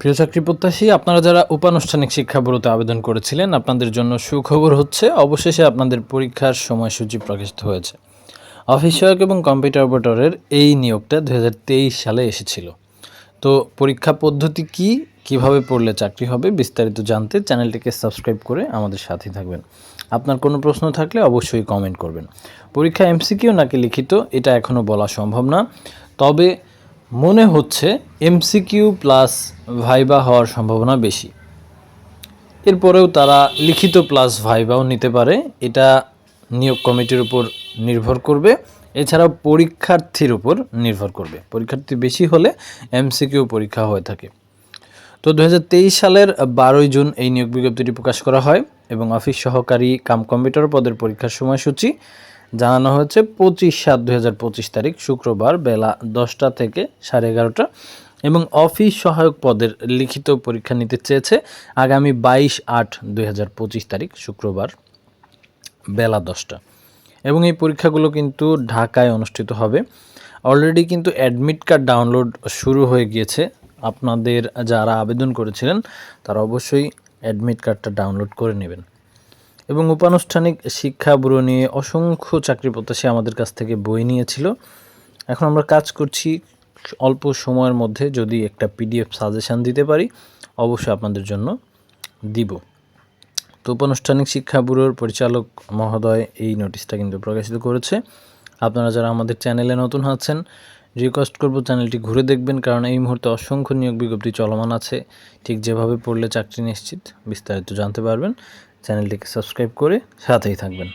প্রিয় চাকরি প্রত্যাশী, আপনারা যারা উপানুষ্ঠানিক শিক্ষা ব্যুরোতে আবেদন করেছিলেন, আপনাদের জন্য সুখবর হচ্ছে, অবশেষে আপনাদের পরীক্ষার সময়সূচি প্রকাশিত হয়েছে। অফিস সহায়ক এবং কম্পিউটার অপারেটরের এই নিয়োগটা দু হাজার তেইশ সালে এসেছিল। তো পরীক্ষা পদ্ধতি কি, কীভাবে পড়লে চাকরি হবে, বিস্তারিত জানতে চ্যানেলটিকে সাবস্ক্রাইব করে আমাদের সাথে থাকবেন। আপনার কোনো প্রশ্ন থাকলে অবশ্যই কমেন্ট করবেন। পরীক্ষা এমসিকিউ নাকি লিখিত, এটা এখনও বলা সম্ভব না। তবে মনে হচ্ছে এমসিকিউ প্লাস ভাইবা হওয়ার সম্ভাবনা বেশি। এরপরেও তারা লিখিত প্লাস ভাইবাও নিতে পারে, এটা নিয়োগ কমিটির উপর নির্ভর করবে। এছাড়াও পরীক্ষার্থীর উপর নির্ভর করবে। পরীক্ষার্থী বেশি হলে এমসিকিউ পরীক্ষা হয়ে থাকে। তো দু হাজার তেইশ সালের বারোই জুন এই নিয়োগ বিজ্ঞপ্তিটি প্রকাশ করা হয় এবং অফিস সহকারী কাম কম্পিউটার পদের পরীক্ষার সময়সূচি জানানো হয়েছে পঁচিশ সাত পঁচিশ তারিখ শুক্রবার বেলা দশটা থেকে সাড়ে এগারোটা। এবং অফিস সহায়ক পদের লিখিত পরীক্ষা নিতে চেয়েছে আগামী বাইশ আট দুই তারিখ শুক্রবার বেলা দশটা। এবং এই পরীক্ষাগুলো কিন্তু ঢাকায় অনুষ্ঠিত হবে। অলরেডি কিন্তু অ্যাডমিট কার্ড ডাউনলোড শুরু হয়ে গিয়েছে। আপনাদের যারা আবেদন করেছিলেন তারা অবশ্যই অ্যাডমিট কার্ডটা ডাউনলোড করে নেবেন। এবং উপানুষ্ঠানিক শিক্ষা ব্যুরো নিয়ে অসংখ্য চাকরি প্রত্যাশী আমাদের কাছ থেকে বই নিয়েছিল। এখন আমরা কাজ করছি অল্প সময়ের মধ্যে যদি একটা পিডিএফ সাজেশান দিতে পারি, অবশ্যই আপনাদের জন্য দিব। তো উপানুষ্ঠানিক শিক্ষা ব্যুরোর পরিচালক মহোদয় এই নোটিশটা কিন্তু প্রকাশিত করেছে। আপনারা যারা আমাদের চ্যানেলে নতুন আছেন রিকোয়েস্ট করব চ্যানেলটি ঘুরে দেখবেন, কারণ এই মুহূর্তে অসংখ্য নিয়োগ বিজ্ঞপ্তি চলমান আছে। ঠিক যেভাবে পড়লে চাকরি নিশ্চিত, বিস্তারিত জানতে পারবেন। চ্যানেলটিকে সাবস্ক্রাইব করে সাথেই থাকবেন।